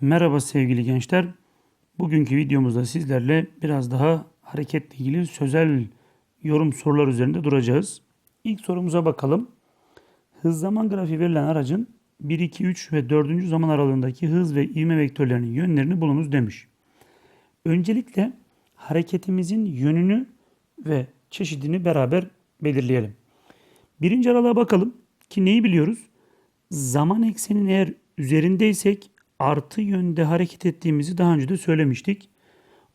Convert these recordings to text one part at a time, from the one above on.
Merhaba sevgili gençler. Bugünkü videomuzda sizlerle biraz daha hareketle ilgili sözel yorum sorular üzerinde duracağız. İlk sorumuza bakalım. Hız zaman grafiği verilen aracın 1, 2, 3 ve 4. zaman aralığındaki hız ve ivme vektörlerinin yönlerini bulunuz demiş. Öncelikle hareketimizin yönünü ve çeşidini beraber belirleyelim. Birinci aralığa bakalım ki neyi biliyoruz? Zaman ekseninin eğer üzerindeysek artı yönde hareket ettiğimizi daha önce de söylemiştik.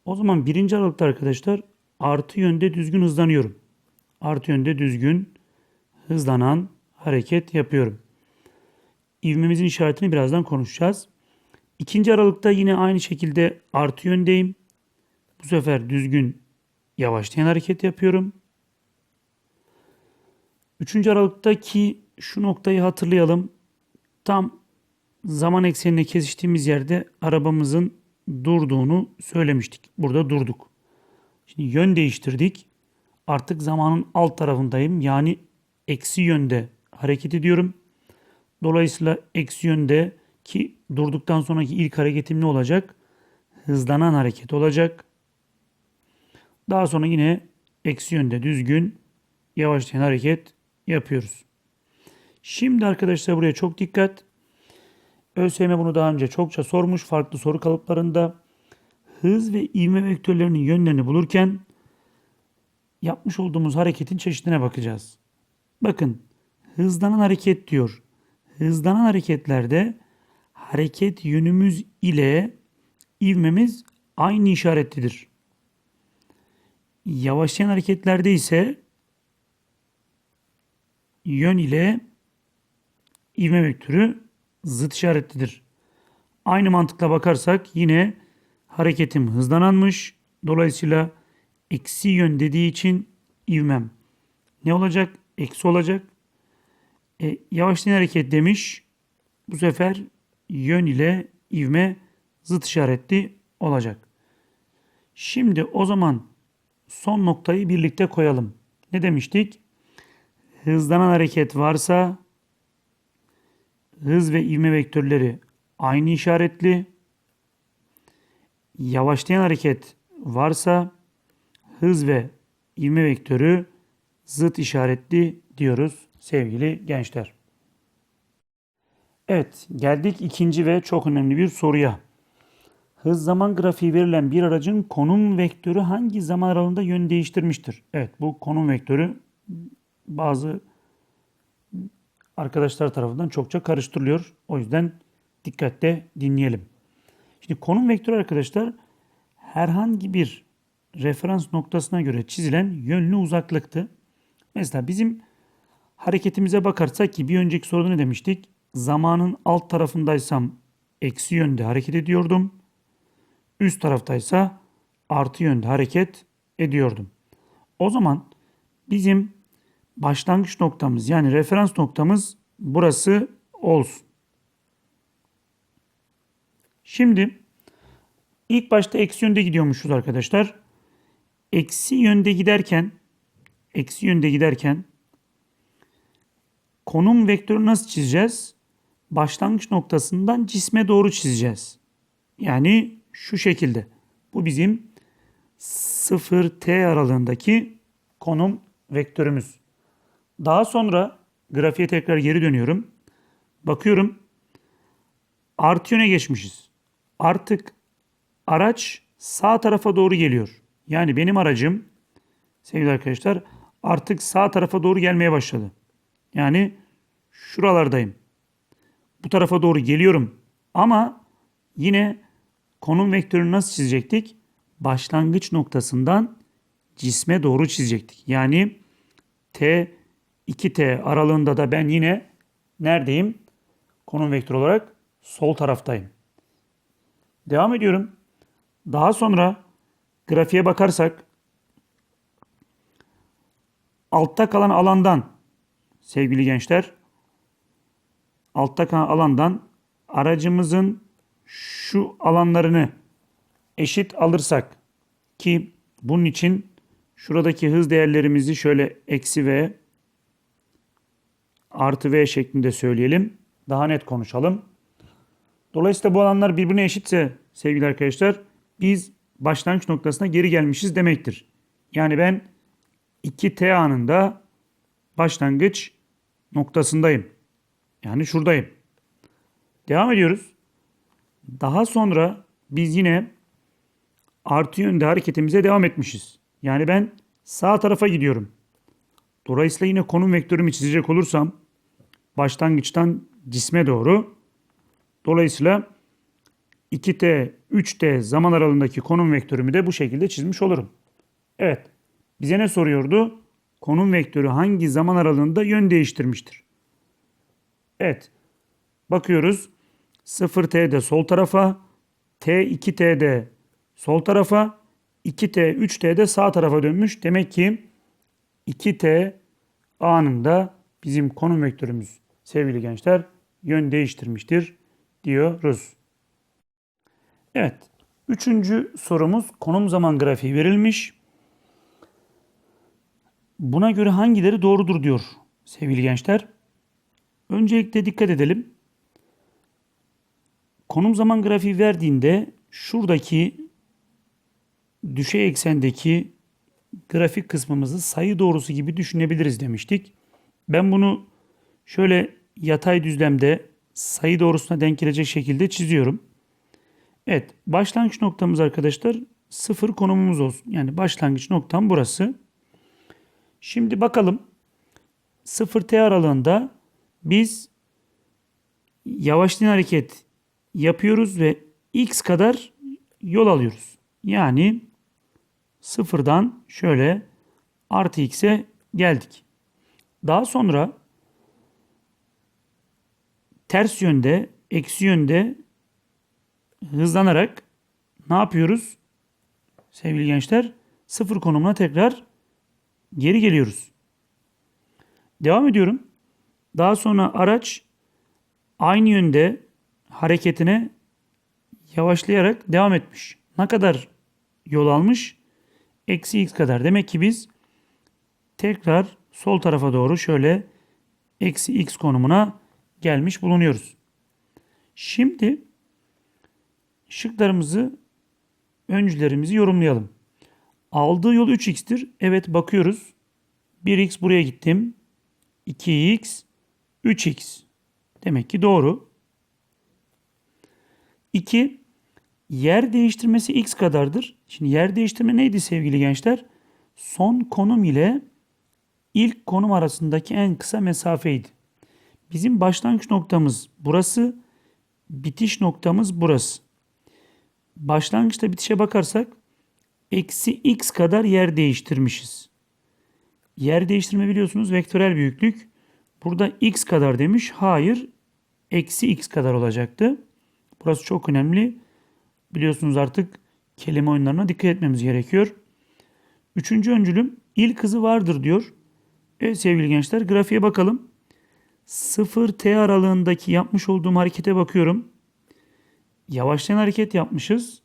O zaman birinci aralıkta arkadaşlar artı yönde düzgün hızlanıyorum. Artı yönde düzgün hızlanan hareket yapıyorum. İvmemizin işaretini birazdan konuşacağız. İkinci aralıkta yine aynı şekilde artı yöndeyim. Bu sefer düzgün yavaşlayan hareket yapıyorum. Üçüncü aralıktaki şu noktayı hatırlayalım. Tam zaman eksenine kesiştiğimiz yerde arabamızın durduğunu söylemiştik. Burada durduk. Şimdi yön değiştirdik. Artık zamanın alt tarafındayım. Yani eksi yönde hareket ediyorum. Dolayısıyla eksi yönde ki durduktan sonraki ilk hareketim ne olacak? Hızlanan hareket olacak. Daha sonra yine eksi yönde düzgün yavaşlayan hareket yapıyoruz. Şimdi arkadaşlar buraya çok dikkat. ÖSYM bunu daha önce çokça sormuş farklı soru kalıplarında. Hız ve ivme vektörlerinin yönlerini bulurken yapmış olduğumuz hareketin çeşidine bakacağız. Bakın hızlanan hareket diyor. Hızlanan hareketlerde hareket yönümüz ile ivmemiz aynı işaretlidir. Yavaşlayan hareketlerde ise yön ile ivme vektörü zıt işaretlidir. Aynı mantıkla bakarsak yine hareketim hızlananmış. Dolayısıyla eksi yön dediği için ivmem ne olacak? Eksi olacak. E, yavaşlayan hareket demiş. Bu sefer yön ile ivme zıt işaretli olacak. Şimdi o zaman son noktayı birlikte koyalım. Ne demiştik? Hızlanan hareket varsa hız ve ivme vektörleri aynı işaretli. Yavaşlayan hareket varsa hız ve ivme vektörü zıt işaretli diyoruz sevgili gençler. Evet geldik ikinci ve çok önemli bir soruya. Hız zaman grafiği verilen bir aracın konum vektörü hangi zaman aralığında yön değiştirmiştir? Evet bu konum vektörü bazı arkadaşlar tarafından çokça karıştırılıyor. O yüzden dikkatle dinleyelim. Şimdi konum vektörü arkadaşlar herhangi bir referans noktasına göre çizilen yönlü uzaklıktı. Mesela bizim hareketimize bakarsak ki bir önceki soruda ne demiştik? Zamanın alt tarafındaysam eksi yönde hareket ediyordum. Üst taraftaysa artı yönde hareket ediyordum. O zaman bizim başlangıç noktamız yani referans noktamız burası olsun. Şimdi ilk başta eksi yönde gidiyormuşuz arkadaşlar. Eksi yönde giderken eksi yönde giderken konum vektörü nasıl çizeceğiz? Başlangıç noktasından cisme doğru çizeceğiz. Yani şu şekilde. Bu bizim 0t aralığındaki konum vektörümüz. Daha sonra grafiğe tekrar geri dönüyorum. Bakıyorum. Artı yöne geçmişiz. Artık araç sağ tarafa doğru geliyor. Yani benim aracım sevgili arkadaşlar artık sağ tarafa doğru gelmeye başladı. Yani şuralardayım. Bu tarafa doğru geliyorum. Ama yine konum vektörünü nasıl çizecektik? Başlangıç noktasından cisme doğru çizecektik. Yani T 2T aralığında da ben yine neredeyim? Konum vektörü olarak sol taraftayım. Devam ediyorum. Daha sonra grafiğe bakarsak altta kalan alandan sevgili gençler altta kalan alandan aracımızın şu alanlarını eşit alırsak ki bunun için şuradaki hız değerlerimizi şöyle eksi v artı v şeklinde söyleyelim. Daha net konuşalım. Dolayısıyla bu alanlar birbirine eşitse sevgili arkadaşlar biz başlangıç noktasına geri gelmişiz demektir. Yani ben 2t anında başlangıç noktasındayım. Yani şuradayım. Devam ediyoruz. Daha sonra biz yine artı yönde hareketimize devam etmişiz. Yani ben sağ tarafa gidiyorum. Dolayısıyla yine konum vektörümü çizecek olursam başlangıçtan cisme doğru dolayısıyla 2t, 3t zaman aralığındaki konum vektörümü de bu şekilde çizmiş olurum. Evet. Bize ne soruyordu? Konum vektörü hangi zaman aralığında yön değiştirmiştir? Evet. Bakıyoruz. 0t'de sol tarafa, t2t'de sol tarafa, 2t, 3t'de sağ tarafa dönmüş. Demek ki 2t anında bizim konum vektörümüz sevgili gençler yön değiştirmiştir diyoruz. Evet. Üçüncü sorumuz konum zaman grafiği verilmiş. Buna göre hangileri doğrudur diyor sevgili gençler. Öncelikle dikkat edelim. Konum zaman grafiği verdiğinde şuradaki düşey eksendeki grafik kısmımızı sayı doğrusu gibi düşünebiliriz demiştik. Ben bunu şöyle yatay düzlemde sayı doğrusuna denk gelecek şekilde çiziyorum. Evet başlangıç noktamız arkadaşlar sıfır konumumuz olsun. Yani başlangıç noktam burası. Şimdi bakalım 0T aralığında biz yavaşlayan hareket yapıyoruz ve x kadar yol alıyoruz. Yani sıfırdan şöyle artı x'e geldik. Daha sonra ters yönde, eksi yönde hızlanarak ne yapıyoruz? Sevgili gençler, sıfır konumuna tekrar geri geliyoruz. Devam ediyorum. Daha sonra araç aynı yönde hareketine yavaşlayarak devam etmiş. Ne kadar yol almış? Eksi x kadar. Demek ki biz tekrar sol tarafa doğru şöyle eksi x konumuna gelmiş bulunuyoruz. Şimdi şıklarımızı öncülerimizi yorumlayalım. Aldığı yol 3x'tir. Evet bakıyoruz. 1x buraya gittim. 2x, 3x. Demek ki doğru. 2. Yer değiştirmesi x kadardır. Şimdi yer değiştirme neydi sevgili gençler? Son konum ile ilk konum arasındaki en kısa mesafeydi. Bizim başlangıç noktamız burası, bitiş noktamız burası. Başlangıçta bitişe bakarsak eksi x kadar yer değiştirmişiz. Yer değiştirme biliyorsunuz vektörel büyüklük. Burada x kadar demiş. Hayır. Eksi x kadar olacaktı. Burası çok önemli. Biliyorsunuz artık kelime oyunlarına dikkat etmemiz gerekiyor. Üçüncü öncülüm ilk hızı vardır diyor. Evet sevgili gençler grafiğe bakalım. 0t aralığındaki yapmış olduğum harekete bakıyorum. Yavaşlayan hareket yapmışız.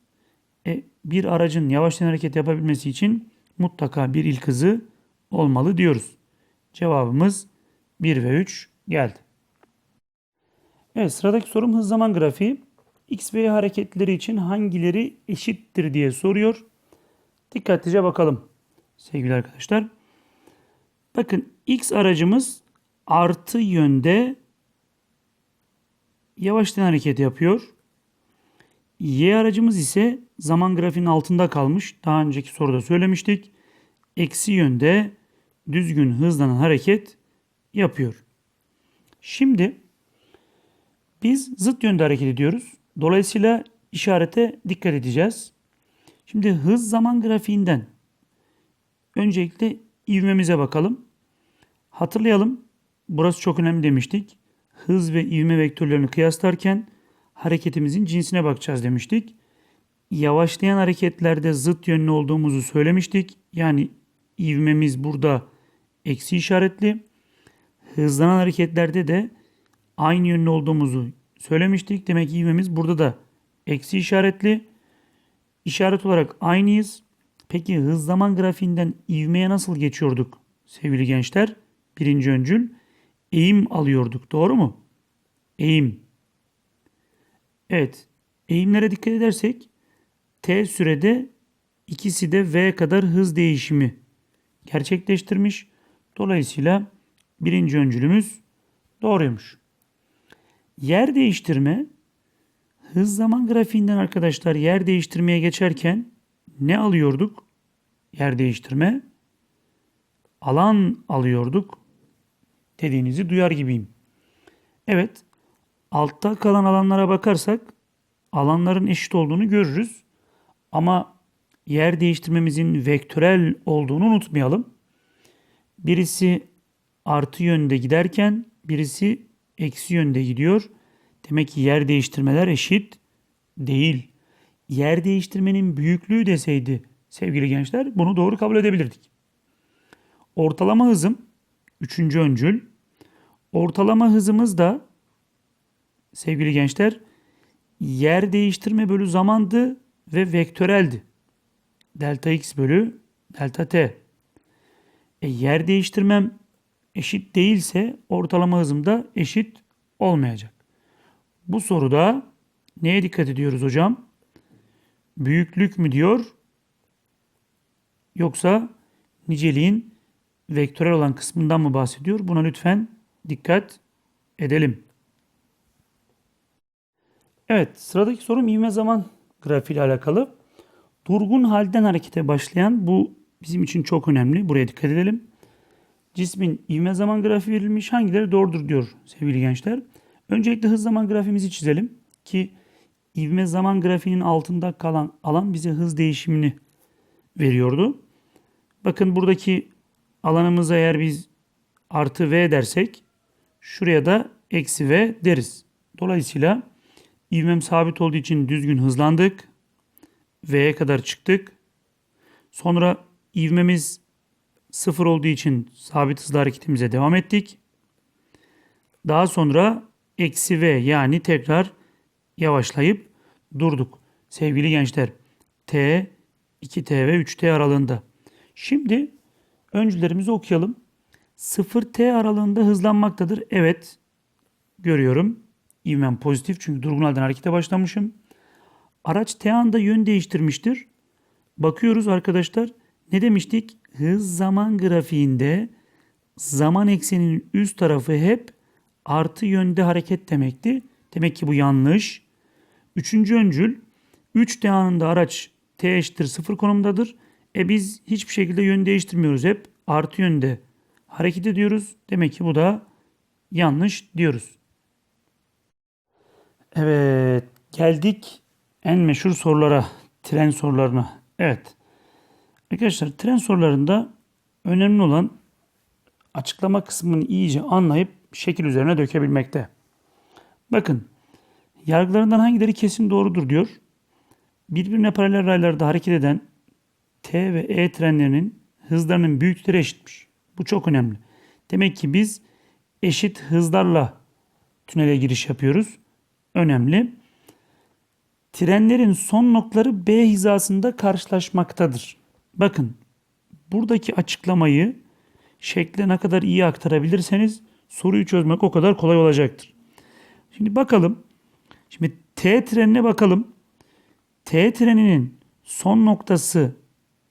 E, bir aracın yavaşlayan hareket yapabilmesi için mutlaka bir ilk hızı olmalı diyoruz. Cevabımız 1 ve 3 geldi. Evet sıradaki sorum hız zaman grafiği. X ve Y hareketleri için hangileri eşittir diye soruyor. Dikkatlice bakalım sevgili arkadaşlar. Bakın X aracımız artı yönde yavaşlayan hareket yapıyor. Y aracımız ise zaman grafiğinin altında kalmış. Daha önceki soruda söylemiştik. Eksi yönde düzgün hızlanan hareket yapıyor. Şimdi biz zıt yönde hareket ediyoruz. Dolayısıyla işarete dikkat edeceğiz. Şimdi hız zaman grafiğinden öncelikle ivmemize bakalım. Hatırlayalım. Burası çok önemli demiştik. Hız ve ivme vektörlerini kıyaslarken hareketimizin cinsine bakacağız demiştik. Yavaşlayan hareketlerde zıt yönlü olduğumuzu söylemiştik. Yani ivmemiz burada eksi işaretli. Hızlanan hareketlerde de aynı yönlü olduğumuzu söylemiştik. Demek ki ivmemiz burada da eksi işaretli. İşaret olarak aynıyız. Peki hız zaman grafiğinden ivmeye nasıl geçiyorduk sevgili gençler? Birinci öncül eğim alıyorduk. Doğru mu? Eğim. Evet. Eğimlere dikkat edersek t sürede ikisi de v kadar hız değişimi gerçekleştirmiş. Dolayısıyla birinci öncülümüz doğruymuş. Yer değiştirme hız zaman grafiğinden arkadaşlar yer değiştirmeye geçerken ne alıyorduk? Yer değiştirme alan alıyorduk dediğinizi duyar gibiyim. Evet, altta kalan alanlara bakarsak alanların eşit olduğunu görürüz. Ama yer değiştirmemizin vektörel olduğunu unutmayalım. Birisi artı yönde giderken birisi eksi yönde gidiyor. Demek ki yer değiştirmeler eşit değil. Yer değiştirmenin büyüklüğü deseydi sevgili gençler bunu doğru kabul edebilirdik. Ortalama hızım üçüncü öncül. Ortalama hızımız da sevgili gençler yer değiştirme bölü zamandı ve vektöreldi. Delta x bölü delta t. E, yer değiştirmem eşit değilse ortalama hızım da eşit olmayacak. Bu soruda neye dikkat ediyoruz hocam? Büyüklük mü diyor? Yoksa niceliğin vektörel olan kısmından mı bahsediyor? Buna lütfen dikkat edelim. Evet, sıradaki sorum ivme zaman grafiği ile alakalı. Durgun halden harekete başlayan bu bizim için çok önemli. Buraya dikkat edelim. Cismin ivme zaman grafiği verilmiş. Hangileri doğrudur diyor sevgili gençler. Öncelikle hız zaman grafiğimizi çizelim ki ivme zaman grafiğinin altında kalan alan bize hız değişimini veriyordu. Bakın buradaki alanımıza eğer biz artı v dersek şuraya da eksi v deriz. Dolayısıyla ivmem sabit olduğu için düzgün hızlandık. V'ye kadar çıktık. Sonra ivmemiz sıfır olduğu için sabit hızlı hareketimize devam ettik. Daha sonra eksi V yani tekrar yavaşlayıp durduk. Sevgili gençler T, 2T ve 3T aralığında. Şimdi öncülerimizi okuyalım. 0T aralığında hızlanmaktadır. Evet görüyorum. İvmem pozitif çünkü durgun halden harekete başlamışım. Araç T anda yön değiştirmiştir. Bakıyoruz arkadaşlar. Ne demiştik? Hız zaman grafiğinde zaman ekseninin üst tarafı hep artı yönde hareket demekti. Demek ki bu yanlış. Üçüncü öncül 3D anında araç T eşittir 0 konumdadır. E biz hiçbir şekilde yön değiştirmiyoruz. Hep artı yönde hareket ediyoruz. Demek ki bu da yanlış diyoruz. Evet geldik en meşhur sorulara, tren sorularına. Evet. Arkadaşlar tren sorularında önemli olan açıklama kısmını iyice anlayıp şekil üzerine dökebilmekte. Bakın yargılarından hangileri kesin doğrudur diyor. Birbirine paralel raylarda hareket eden T ve E trenlerinin hızlarının büyüklükleri eşitmiş. Bu çok önemli. Demek ki biz eşit hızlarla tünele giriş yapıyoruz. Önemli. Trenlerin son noktaları B hizasında karşılaşmaktadır. Bakın buradaki açıklamayı şekle ne kadar iyi aktarabilirseniz soruyu çözmek o kadar kolay olacaktır. Şimdi bakalım. Şimdi T trenine bakalım. T treninin son noktası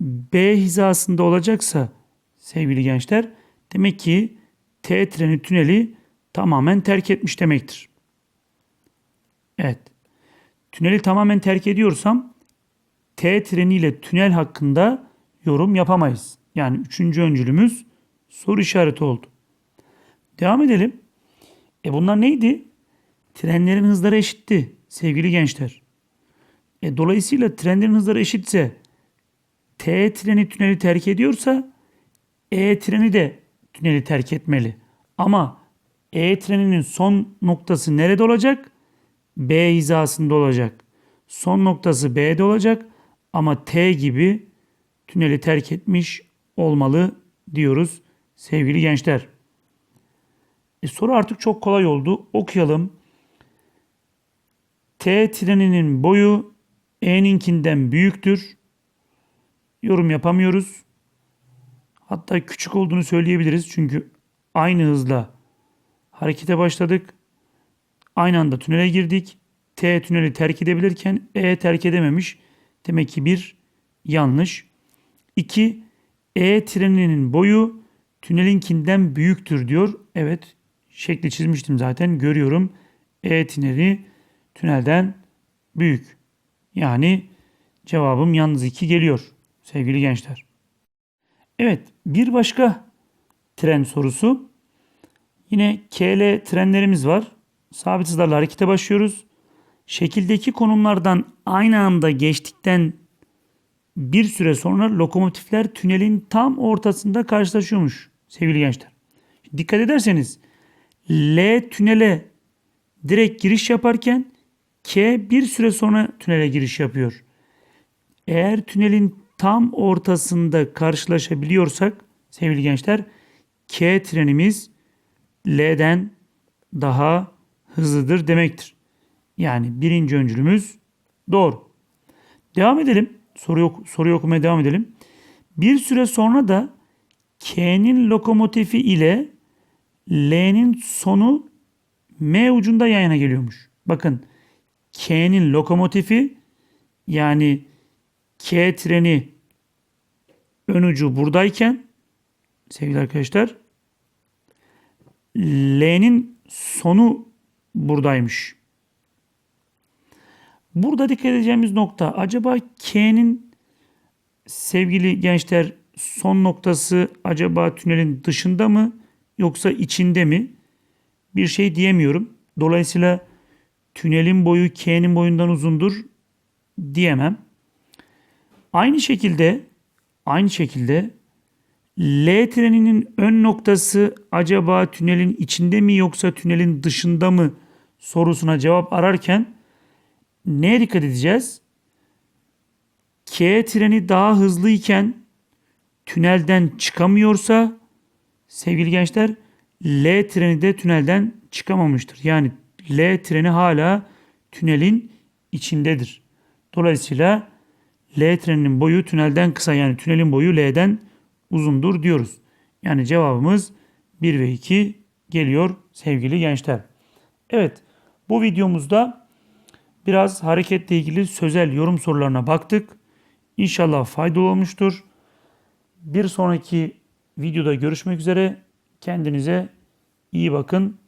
B hizasında olacaksa sevgili gençler demek ki T treni tüneli tamamen terk etmiş demektir. Evet. Tüneli tamamen terk ediyorsam T treniyle tünel hakkında yorum yapamayız. Yani üçüncü öncülümüz soru işareti oldu. Devam edelim. E bunlar neydi? Trenlerin hızları eşitti sevgili gençler. E dolayısıyla trenlerin hızları eşitse T treni tüneli terk ediyorsa E treni de tüneli terk etmeli. Ama E treninin son noktası nerede olacak? B hizasında olacak. Son noktası B'de olacak ama T gibi tüneli terk etmiş olmalı diyoruz sevgili gençler. E, soru artık çok kolay oldu. Okuyalım. T treninin boyu E'ninkinden büyüktür. Yorum yapamıyoruz. Hatta küçük olduğunu söyleyebiliriz. Çünkü aynı hızla harekete başladık. Aynı anda tünele girdik. T tüneli terk edebilirken E terk edememiş. Demek ki bir yanlış. 2. E treninin boyu tünelinkinden büyüktür diyor. Evet şekli çizmiştim zaten görüyorum. E tüneli tünelden büyük. Yani cevabım yalnız 2 geliyor sevgili gençler. Evet bir başka tren sorusu. Yine KL trenlerimiz var. Sabit hızlarla harekete başlıyoruz. Şekildeki konumlardan aynı anda geçtikten bir süre sonra lokomotifler tünelin tam ortasında karşılaşıyormuş sevgili gençler. Dikkat ederseniz L tünele direkt giriş yaparken K bir süre sonra tünele giriş yapıyor. Eğer tünelin tam ortasında karşılaşabiliyorsak sevgili gençler K trenimiz L'den daha hızlıdır demektir. Yani birinci öncülümüz doğru. Devam edelim. Soruyu, soruyu okumaya devam edelim. Bir süre sonra da K'nin lokomotifi ile L'nin sonu M ucunda yan yana geliyormuş. Bakın K'nin lokomotifi yani K treni ön ucu buradayken sevgili arkadaşlar L'nin sonu buradaymış. Burada dikkat edeceğimiz nokta acaba K'nin sevgili gençler son noktası acaba tünelin dışında mı yoksa içinde mi? Bir şey diyemiyorum. Dolayısıyla tünelin boyu K'nin boyundan uzundur diyemem. Aynı şekilde aynı şekilde L treninin ön noktası acaba tünelin içinde mi yoksa tünelin dışında mı sorusuna cevap ararken neye dikkat edeceğiz? K treni daha hızlıyken tünelden çıkamıyorsa sevgili gençler L treni de tünelden çıkamamıştır. Yani L treni hala tünelin içindedir. Dolayısıyla L treninin boyu tünelden kısa yani tünelin boyu L'den uzundur diyoruz. Yani cevabımız 1 ve 2 geliyor sevgili gençler. Evet bu videomuzda biraz hareketle ilgili sözel yorum sorularına baktık. İnşallah faydalı olmuştur. Bir sonraki videoda görüşmek üzere. Kendinize iyi bakın.